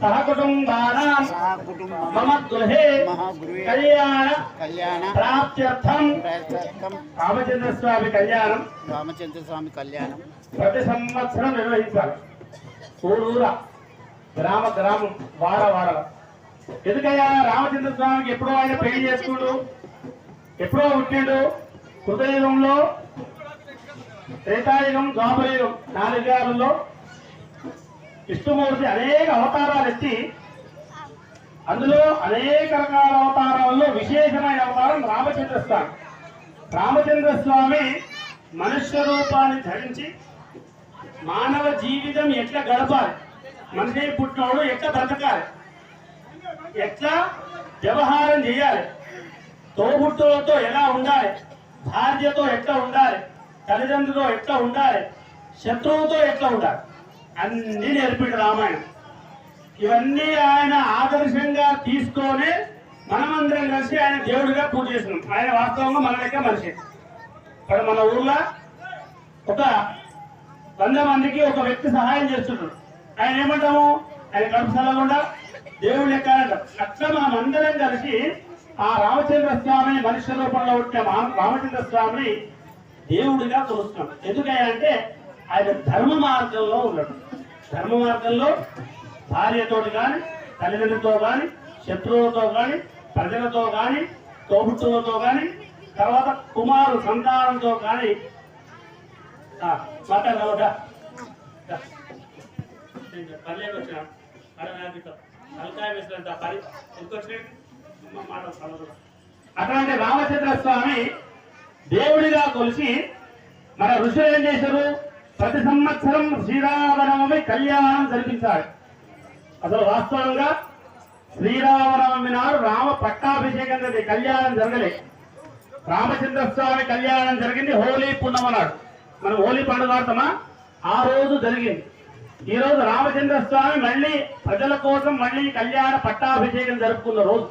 సహకుటుంబానాం కుటుంబం మమ గృహే కళ్యాణ కళ్యాణ ప్రాప్త్యర్థం రామచంద్ర స్వామి కళ్యాణం రామచంద్ర స్వామి కళ్యాణం ప్రతి సంవత్సరం నిర్వహించాలి. ఊరూర గ్రామ గ్రామం వాడ వాడల ఎందుకయ్యా? రామచంద్ర స్వామికి ఎప్పుడో ఆయన పెళ్ళి చేసుకుంటూ ఎప్పుడో పుట్టిండు? కృతయుగంలో త్రేతాయుగం ద్వాపరయుగం నాలుగారుల్లో విష్ణుమూర్తి అనేక అవతారాలు ఎత్తి అందులో అనేక రకాల అవతారాల్లో విశేషమైన అవతారం రామచంద్ర స్వామి రామచంద్ర స్వామి మనుష్య రూపాన్ని ధరించి మానవ జీవితం ఎట్లా గడపాలి? మనిషి పుట్టినోడు ఎట్లా బ్రతకాలి? ఎట్లా వ్యవహారం చేయాలి? తోబుట్టులతో ఎలా ఉండాలి? భార్యతో ఎట్లా ఉండాలి? తల్లిదండ్రులతో ఎట్లా ఉండాలి? శత్రువుతో ఎట్లా ఉండాలి? అన్నీ నేర్పిండు రామాయణం. ఇవన్నీ ఆయన ఆదర్శంగా తీసుకొని మనమందరం కలిసి ఆయన దేవుడిగా పూజ చేస్తున్నాం ఆయన వాస్తవంగా మన లెక్క మనిషి. ఇక్కడ మన ఊర్లో ఒక వంద మందికి ఒక వ్యక్తి సహాయం చేస్తున్నాడు. ఆయన ఏమంటాము? ఆయన కడుపుసలకుండా దేవుడు లెక్క అంటాం. అట్లా మనం అందరం కలిసి ఆ రామచంద్ర స్వామిని మనుష్య రూపంలో ఉంటే రామచంద్ర స్వామిని దేవుడిగా కొలుస్తున్నాం. ఎందుకంటే ఆయన ధర్మ మార్గంలో ఉన్నాడు. ధర్మ మార్గంలో భార్యతోటి కానీ తల్లిదండ్రులతో కానీ శత్రువులతో కానీ ప్రజలతో కానీ తోబుట్టులతో కానీ తర్వాత కుమారు సంతానంతో కానీ మాట్లాడదా పర్లేదు వచ్చిన తలకాయ వేసినంత అట్లాంటి రామచంద్ర స్వామి దేవుడిగా కొలిసి మన ఋషులు ఏం చేశారు? ప్రతి సంవత్సరం శ్రీరామనవమి కళ్యాణం జరిపించాలి. అసలు వాస్తవంగా శ్రీరామనవమి నాడు రామ పట్టాభిషేకం జరిగింది కళ్యాణం జరగలే. రామచంద్ర స్వామి కళ్యాణం జరిగింది హోలీ పున్నమ నాడు. మనం హోలీ పండుగ ఆడతామా ఆ రోజు జరిగింది. ఈ రోజు రామచంద్ర స్వామి మళ్ళీ ప్రజల కోసం మళ్ళీ కళ్యాణ పట్టాభిషేకం జరుపుకున్న రోజు.